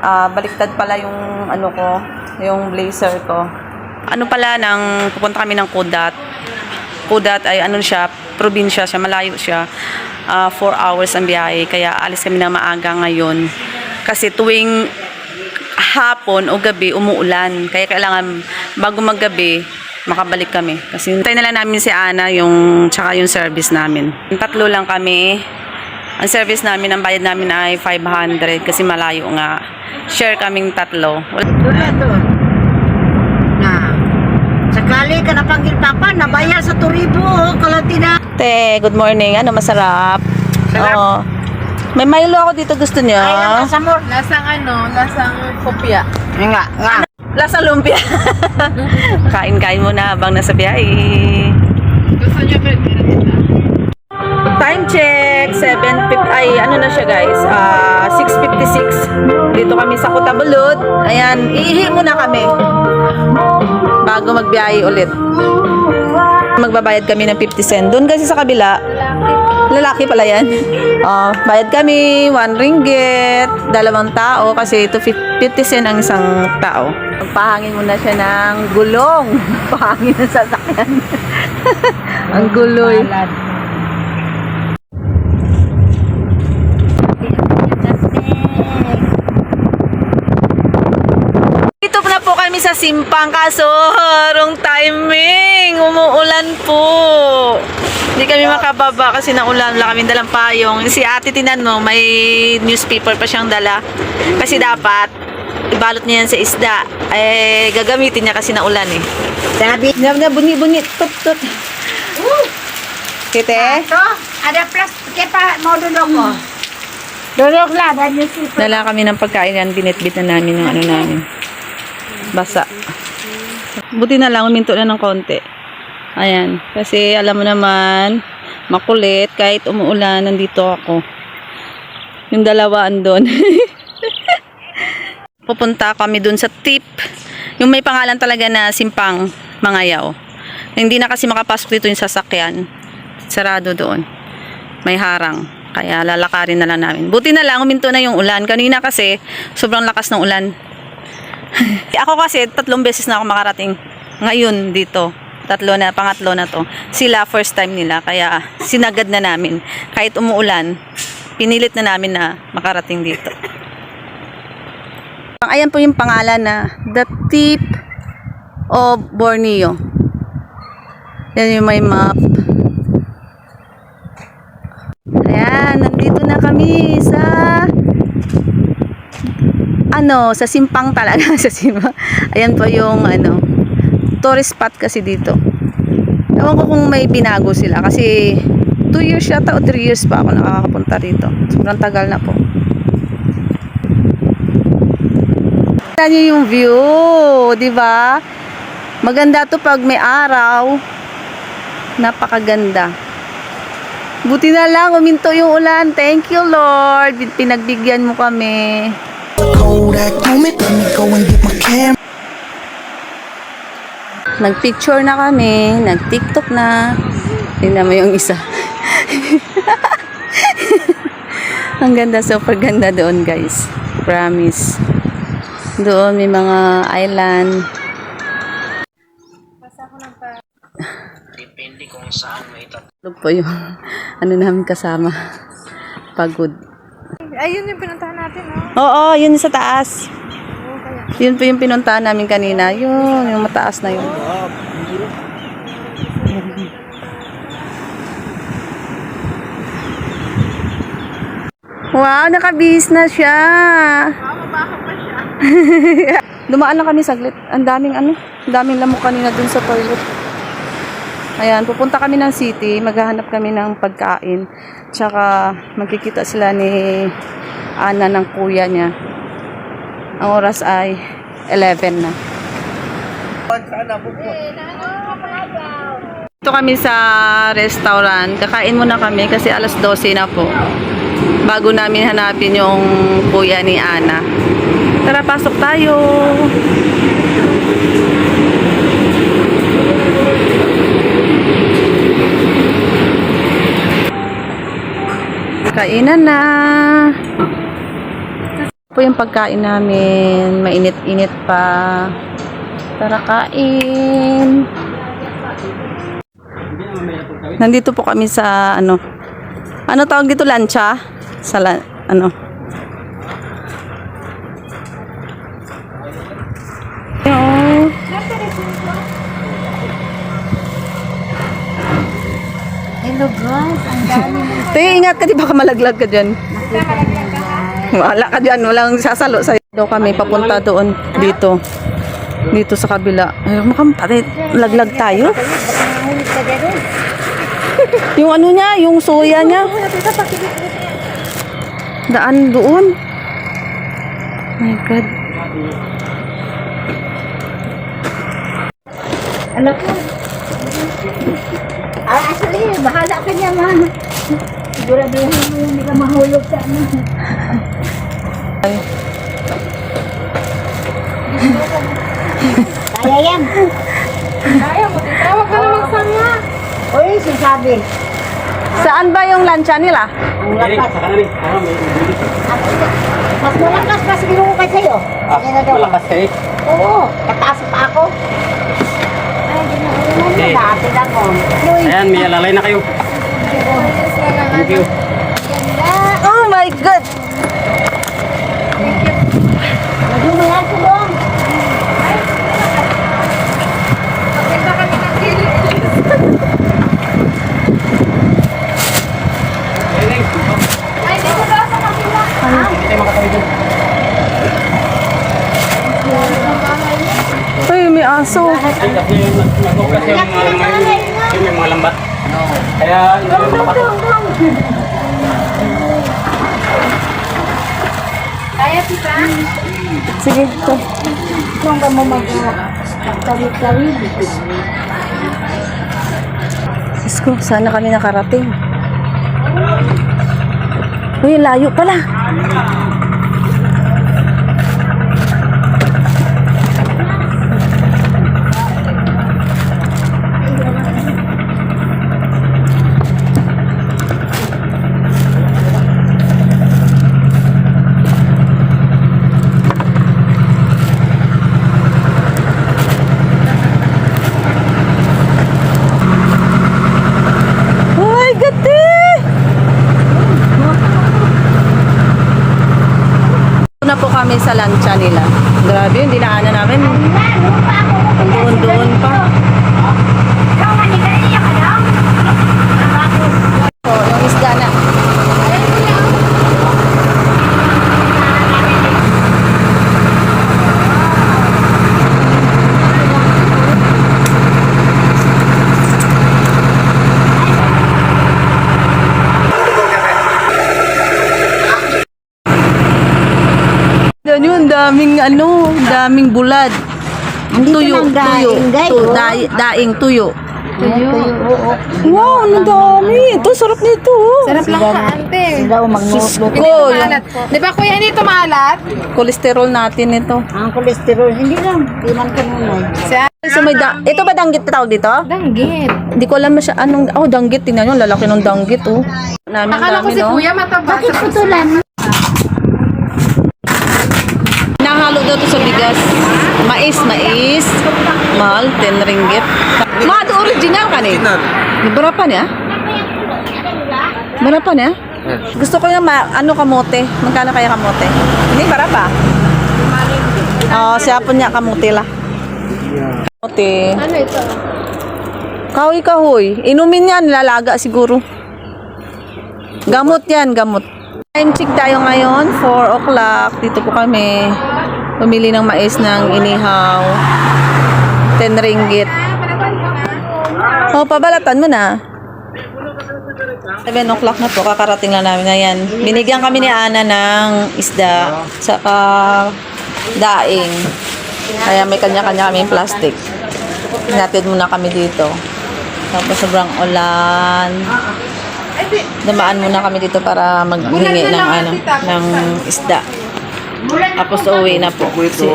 Ah, baliktad pala yung ano ko, yung blazer ko. Ano pala nang pupunta kami ng Kudat. Kudat ay ano siya, probinsya siya, malayo siya. 4 hours ang biyahe, kaya alis kami na maaga ngayon. Kasi tuwing hapon o gabi umuulan. Kaya kailangan bago maggabi makabalik kami. Kasi hintay na lang namin si Ana yung tsaka yung service namin. Tatlo lang kami. Ang service namin, ang bayad namin ay 500 kasi malayo nga. Share kaming tatlo. Wala- Doon na doon. Na. Sakali ka napanggil papa, nabaya sa turibo, oh, kalatina. Te, good morning. Ano masarap? Sarap. Oo. May Milo ako dito gusto niyo? Ay, lang sa mo. Lasang ano, lasang kopya. Nga, nga. Lasa lumpia. Kain-kain muna habang nasa biyahe. Gusto niyo ba? Time check, 7.50, ay ano na siya guys, ah 6.56. Dito kami sa Kutabulod. Ayan, iihi muna kami. Bago magbiyahe ulit. Magbabayad kami ng 50 cent. Doon kasi sa kabila, lalaki pala yan. Ah, bayad kami, 1 ringgit, dalawang tao kasi ito 50 cent ang isang tao. Pahangin muna siya ng gulong. Pahangin ng sasakyan. ang guloy. Dito na po kami sa Simpang kaso wrong timing. Umuulan po. Hindi kami makababa kasi naulan. Wala kami dalang payong. Si ate tinan mo, may newspaper pa siyang dala. Kasi dapat, ibalot niya yan sa isda. Eh, gagamitin niya kasi naulan eh. Sabi, Na, na, bunyi, bunyi. Tut, tut. Kite? to, ada plastik pa, mo dudok ko. Dudok lang, yung sipa. Dala kami ng pagkain yan, binitbit na namin yung ano namin. Basa. Buti na lang, uminto na ng konti. Ayan. Kasi alam mo naman, makulit, kahit umuulan, nandito ako. Yung dalawa andon. Pupunta kami dun sa tip. Yung may pangalan talaga na Simpang Mangayaw. Hindi na kasi makapasok dito yung sasakyan. Sarado doon. May harang. Kaya lalakarin na lang namin. Buti na lang, uminto na yung ulan. Kanina kasi, sobrang lakas ng ulan. ako kasi, tatlong beses na ako makarating ngayon dito. Tatlo na, pangatlo na to. Sila, first time nila. Kaya, sinagad na namin. Kahit umuulan, pinilit na namin na makarating dito. Ayan po yung pangalan na The Tip of Borneo. Yan yung may map. Ayan, nandito na kami sa ano, sa Simpang talaga, sa Simpang. Ayan po yung ano, tourist spot kasi dito. Ewan ko kung may binago sila kasi 2 years yata o 3 years pa ako nakakapunta dito. Sobrang tagal na po. Tignan niyo yung view, di ba? Maganda to pag may araw. Napakaganda. Buti na lang, uminto yung ulan. Thank you, Lord. Pinagbigyan mo kami. Kodak moment, let me go and get my camera. Nag-picture na kami. Nag-tiktok na. Tingnan mo yung isa. Ang ganda, super ganda doon, guys. Promise. Doon may mga island. Depende kung saan may po yung ano namin kasama. Pagod. Ayun yung pinuntahan natin, oh. Oo, yun sa taas. Yun po yung pinuntahan namin kanina. Yun, yung mataas na yun. Wow, nakabihis na siya. Dumaan lang kami saglit. Ang daming ano, ang daming lamok kanina dun sa toilet. Ayan, pupunta kami ng city, maghahanap kami ng pagkain. Tsaka magkikita sila ni Ana ng kuya niya. Ang oras ay 11 na. Ito kami sa restaurant. Kakain muna kami kasi alas 12 na po. Bago namin hanapin yung kuya ni Ana. Tara, pasok tayo. Kainan na. po yung pagkain namin. Mainit-init pa. Tara kain. Nandito po kami sa ano. Ano tawag dito? Lancha? Sa ano? Hello guys, ang dami ng Te, ingat ka, di baka malaglag ka dyan. Wala ka dyan, walang sasalo sa'yo. Daw kami, papunta doon, dito. Dito sa kabila. Ay, makam, pare, laglag tayo. Yung ano niya, yung soya niya. Daan doon. My God. Alam ko. Ah, actually, bahala ka niya, ma. Siguraduhin mo yung hindi ka mahulog sa ano. Ay, Kaya yan. Kaya mo, tawag ka naman sana. Uy, sinasabi. Saan ba yung lancha nila? Ang lakas. Mas malakas kasi sa'yo. Kaya na daw. Malakas kayo. Oo, kataas pa ako. Ay, di na ulan na. Okay. Oh. Ayan, may alalay na kayo. Thank you. Oh my God! Ay, dito daw sa kabila. Ay, makatawi dyan. Ay, may aso. Kasi nag-focus yung mga yung mga lambat. Kaya, mo mapasok. Kaya. Sige, ito. Kung ba mo mag-tawid-tawid. Diyos ko, sana kami nakarating. Uy, layo pala. Oh my God, te! Na po kami sa lancha nila. Grabe yung dinaanan namin. Doon, doon pa. Oh, yung isda na. Yan yun, daming ano, daming bulad. Andito tuyo, ng tuyo, daing, guys, oh. tuyo. Tuyo. Wow, ang dami. Ito, sarap nito. oh. Sarap lang ka, ante. Mag-notebook. Hindi maalat po. Di ba kuya, hindi ito maalat? Kolesterol natin ito. Ang kolesterol, hindi lang. Di man kanunay. Siya. So, may da- ito ba danggit na tawag dito? Danggit. Hindi ko alam masya anong oh danggit tingnan niyo lalaki ng danggit oh. Namin Akala ko dami si no. kuya mataba. Bakit putulan? Nahalo daw to sa bigas. Mais, mais. Mahal 10 ringgit. Ma, ito original ka ni. Berapa niya? Berapa niya? Gusto ko yung ma- ano kamote. Magkano kaya kamote? Ini berapa? Oh, siya po niya kamote lah. Kamote. Ano ito? Kahoy kahoy. Inumin yan, lalaga siguro. Gamot yan, gamot. Time check tayo ngayon, 4 o'clock. Dito po kami. Pumili ng mais ng inihaw. 10 ringgit. Oh, pabalatan mo na. 7 o'clock na po, kakarating lang namin na yan. Binigyan kami ni Ana ng isda, saka daing. Kaya may kanya-kanya kami plastic. Hinatid muna kami dito. Tapos sobrang ulan. Damaan muna kami dito para maghingi ng ano, ng isda. Tapos uwi na po. Si-